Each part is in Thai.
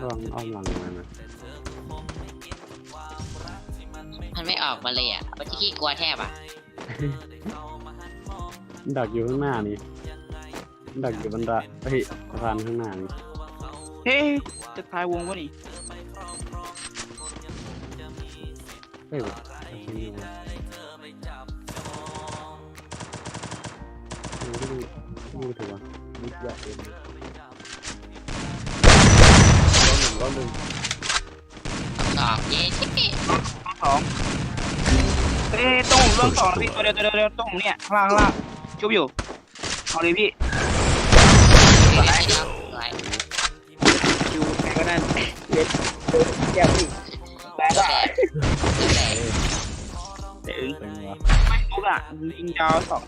ระวังอ้อมหลังมานะมันไม่ออกมาเลยอะมันจะขี้กลัวแทบอะ ดักอยู่ข้างหน้านี่ดักอยู่บนดาเฮ้ยสะพานข้างหน้านี่เฮ้ยจะตายวงวะนี่เฮ้ยแบบไอ้เหี้ยวะดู ดูดูถือว่านิดเดียวเองสองเย้ที่สองเอ้ยต้องเรื่องสองนะพี่ตัวเดียวตัวเดียวตัวเดียวต้องเนี่ยข้างล่างข้างล่างชุบอยู่เอาเลยพี่สวยสวยอยู่ไหนก็ได้เด็ดเดี๋ยวพี่แบกตัวอะแตกตัวแตกถึงเป็นวะไม่ทุกอะยิงยาวสอง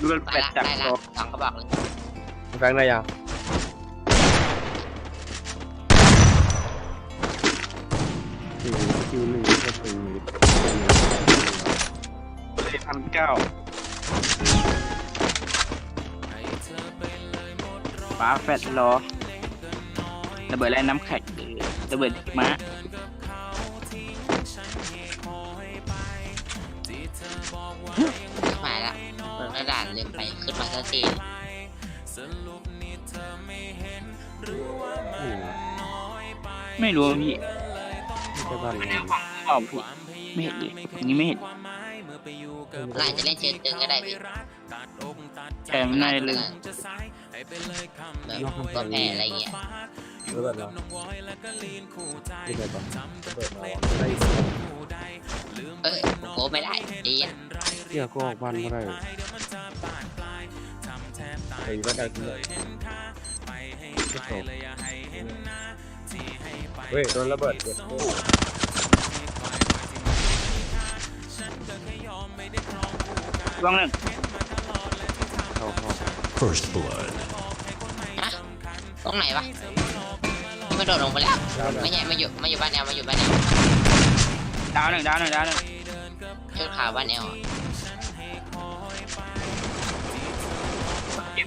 ดูมันได้เป็ดละจากได้ละตัวสองกระบอกเลยแฟงได้ยังคิวคิวหนึ่งก็ตึงเลยเลยพันเก้าฟ้าแฟดรอระเบิดแรงน้ำแข็งหรือระเบิดม้า ดกระดาษลืมไปขึ้นมาสักทีนี่วะไม่รู้พี่ไม่ใช่บ้านเราตอบพี่ไม่เห็นเลยอันนี้ไม่เห็นเราอาจจะเล่นเชิงตึงก็ได้พี่แต่ไม่น่าเลยแบบตัวแพ้อะไรเงี้ยระเบิดเราไม่ใช่ปะระเบิดเราได้เอ้ยโอ้ไม่ได้ดีอะเที่ยก็ออกบ้านไม่ได้ ใส่ว่าได้ขึ้นเลยเฮ้ยโดนระเบิดเจ็บโอ้ลองหนึ่งเข้าเข้า First blood. ฮะตรงไหนวะที่มันโดดลงไปแล้วดาวหนึ่งไม่ใช่มาอยู่มาอยู่บ้านแอลมาอยู่บ้านแอลดาวหนึ่งดาวหนึ่งดาวหนึ่งชุดขาวบ้านแอลอะ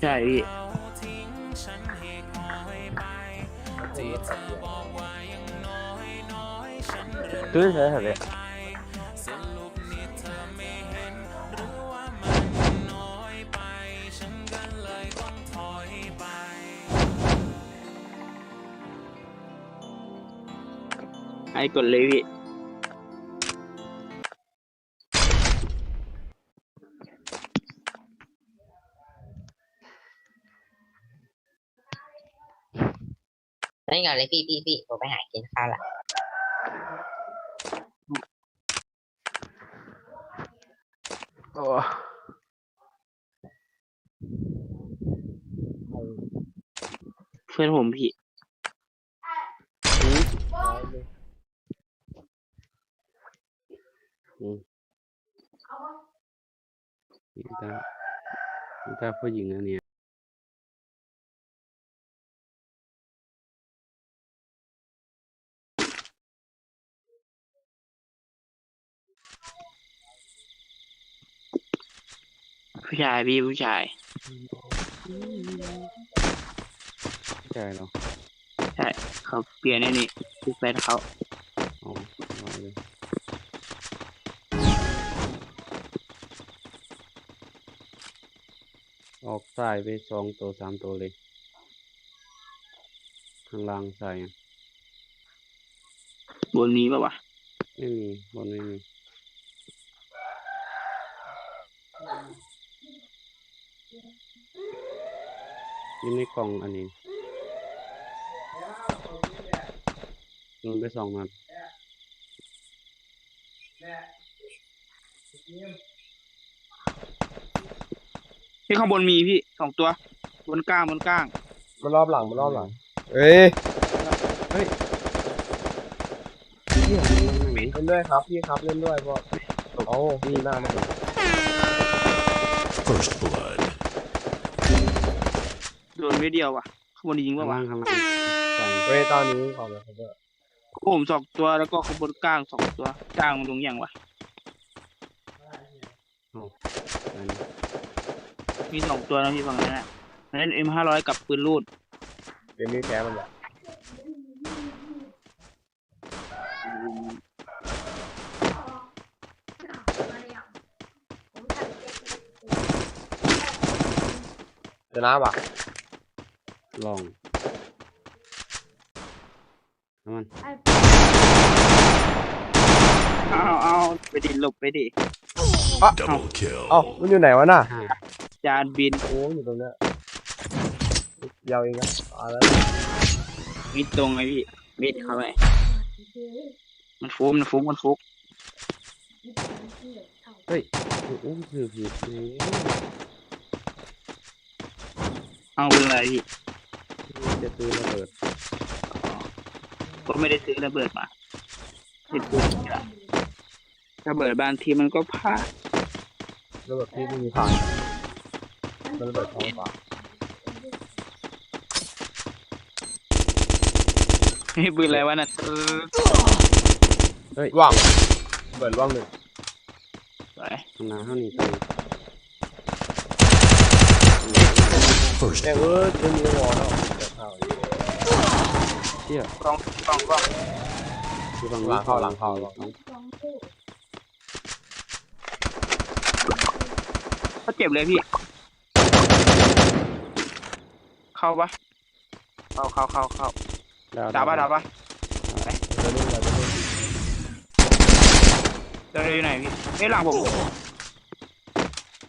ใช่พี่ตื้อใช่ไหมไอ้กดเลยพี่ นี่ก่อนเลยพี่พี่พี่ผมไปหากินข้าวละโอ้เพื่อนผมพี่อีตาอีตาผู้หญิงอันเนี้ย ผู้ชายพี่ผู้ชายใช่เหรอใช่เขาเปลี่ยนไอ้นี่คือแฟนเขาอ๋อว่าเลยออกซ้ายไปสองตัวสามตัวเลย ข้างล่างซ้ายอะบนนี้ปะวะ ไม่มี บนไม่มี อยู่ในกล่องอันนี้ลงไปสองนัดที่ข้างบนมีพี่สองตัว บนกลางบนกลางมันรอบหลังมันรอบหลัง เอ้ยเที่ยมันยังไงเล่นด้วยครับพี่ครับเล่นด้วยเพราะเอาพี่หน้าไม่เห็น First blood. นไม่เดียวว่ะข้างบนยิงข้าปะงวะล่างข้างล่างใส่เว้ยตอนนี้ขอเลยครับเพื่อนผมสองตัวแล้วก็ข้างบนกลางสองตัวกลางมันตรงยังวะใส่มีสองตัวนะพี่ฝั่งนั้นน่ะนั้นเอ็มห้าร้อยกับปืนลูดเกมนี้แพ้มันแหละชนะว่ะ ลองเอามันเอาเอาไปดิหลบไปดิ Double kill. เอ้ามันอยู่ไหนวะน่ะห้าจานบินโอ้อยู่ตรงเนี้ยยาวเองนะเอาแล้วมิดตรงไงพี่มิดเข้าไปมันฟุกมันฟุกมันฟุกเฮ้ยโอ้โหคือผิดเลยเอาเป็นอะไรพี่ จะซื้อระเบิดก็ไม่ได้ซื้อระเบิดมาติดตัวนี่แหละระเบิดบางทีมันก็พลาดระเบิดพี่ไม่มีผ่านมันระเบิดท้องฟ้านี่ปืนอะไรวะน่ะว่างระเบิดว่างหนึ่งไปข้างหน้าเท่านี้ตัวนี้ First แม่งเออจะมีวอลแล้วเดี๋ยวเข้าอีก เที่ยกล้องกล้องกล้องคือฝั่งหลังเข้าหลังเข้า เขาเจ็บเลยพี่ เข้าปะเข้าเข้าเข้าเข้าดาวปะดาวปะเล่นอะไรจะเล่นเดี๋ยวอยู่ไหนพี่เอ้ยหลังผม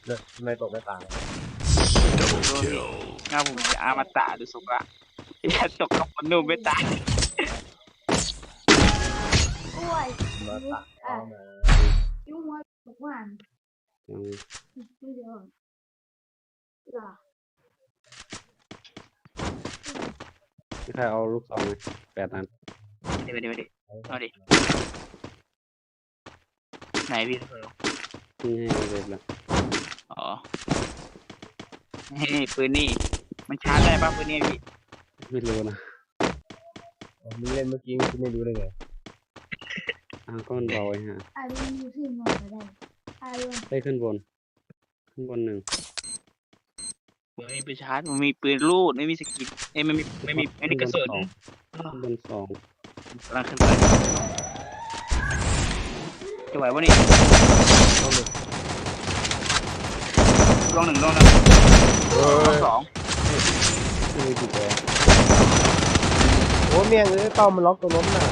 เลยทำไมตกไม่ตาย double kill. หน้าผมจะอามาตะหรือสุกะ อย่าตกกับคนนุ่มไม่ตายมาตัดเข้ามายังใครเอาลูกซองไหมแปดอันเดี๋ยวเดี๋ยวเดี๋ยวเอาดิไหนพี่นี่ให้เว็บแล้วอ๋อเฮ้ยปืนนี่ มันชาร์จได้ปะปืนนี่พี่ ไม่รู้นะอ๋อมึงเล่นเมื่อกี้คุณไม่รู้ได้ไงอ่าก็มันเบาไอ้ฮะอายุอยู่ที่หมดเลยอายุไปขึ้นบน ขึ้นบนหนึ่งผมมีปืนชาร์จผมมีปืนลูดไม่มีสกินเอ้ยไม่มีไม่มีไม่มีกระสุนขึ้นบนสองกำลังขึ้นไปจะไหววะนี่ต้องหนึ่งลองหนึ่งลองหนึ่งเอลองอสองไม่มีกี่ตัว โอ้เมียงเอ้ยเป้ามันล็อกตัวล้มน่ะ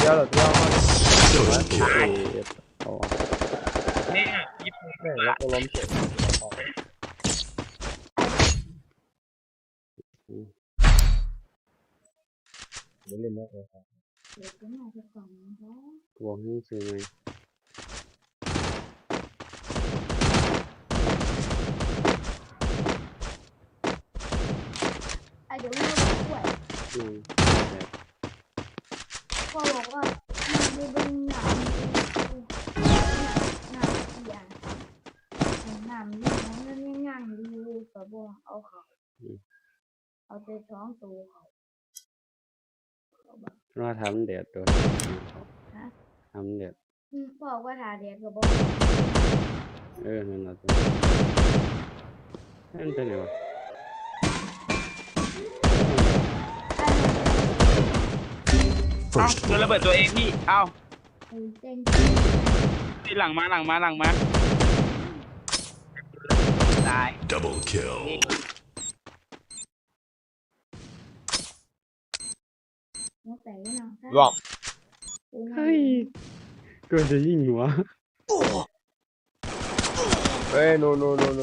เดี๋ยวเดี๋ยวเดียว First เอ๊ blood. ะเนี่ยญี่ปุ่นแม่งล็อกตัวล้มเฉยไม่เล่นแล้วเลยครับเด็กก็น่าจะสองแล้วบอกให้ซื้อไหมอายุไม่รู้ด้วย อืมแบบพ่อบอกว่ามันดูเป็นหนังหนังเสียหนังนี่มันยังงั่งดูกับบ่เอาเขาเอาแต่ท้องตัวเขาว่าทำแดดโดนทำแดดบอกว่าทาเด็กกับบ่เออนั่นแหละนั่นเป็นไงวะ เอ้า First โดนระเบิด blood. ตัวเองพี่ เอ้าเต้นพี่หลังมาหลังมาหลังมาตตาย Double kill. หัวแตกยังไงรอบเฮ้ยเกินจะยิ่งหัวเฮ้ยโนโนโนโน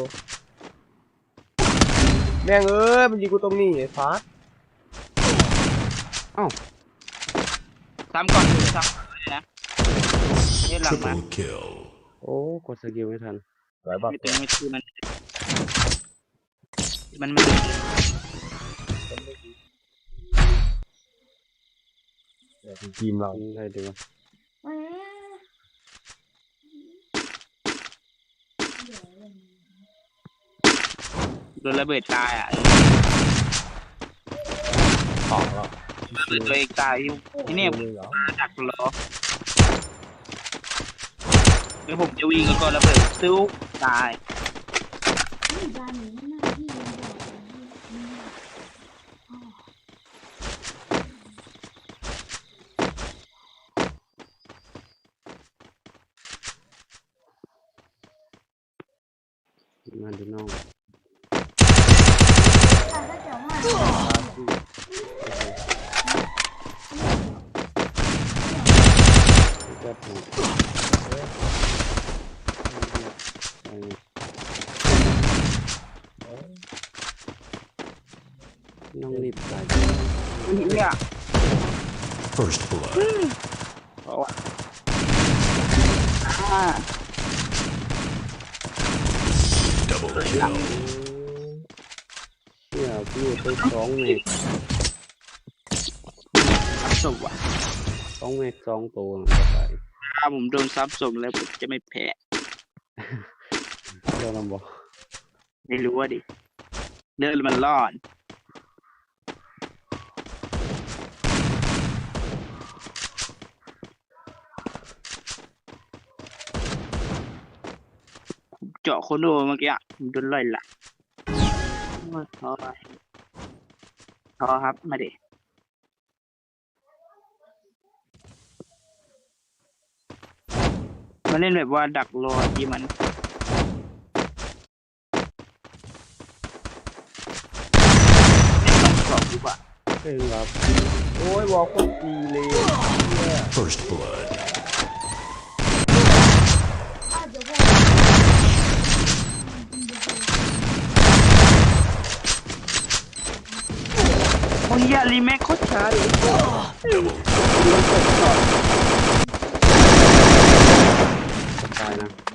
แม่งเอ้ยมันยิงกูตรงนี้ไอ้ฟ้า ซ้ำก่อนซ้ำก่อนเลยนะเล่นหลังมา Triple kill. โอ้กดสกิลไม่ทันสวยบักไม่ถึงไม่ถึงมัน มันมันทีมเราทำได้ดีวะแหมเดี๋ยวเลยโดนระเบิดตายอะสองแล้วระ เบิดตัวเองตายที่ที่เนี่ยมือเหรอดักรอแล้วผมจะวิ่งแล้วก็ระเบิดซิ้วตายนี่บ้านนี้หน้าที่ยังบอกเลยนี่อ๋อ มาดูน้อง อะถ้าเกิดว่า ก็ถูกน้องรีบใส่ เนี่ย First blood. เพราะว่าอ่า Double kill. เนี่ยพี่ไปสอ งเมกซับศพว่ะสองเมกสองตัวเข้าไปถ้าผมโดนซับศพแล้วผมจะไม่แพ้เจ้าลำบอกไม่รู้ว่าดิ เดินมันรอด เจาะคนดูเมื่อกี้อะผมโดนล่อยหละโอ้ยท้อท้อครับมาดิ มาเล่นแบบว่าดักรอที่มันไม่ต้องกรอบดีกว่าเอ้ยรับโอ้ยวอลโคตรดีเลยเนี่ย First blood. อะเดี๋ยวบอกโอ้ยอย่ารีแมคโคตรช้าเลย later.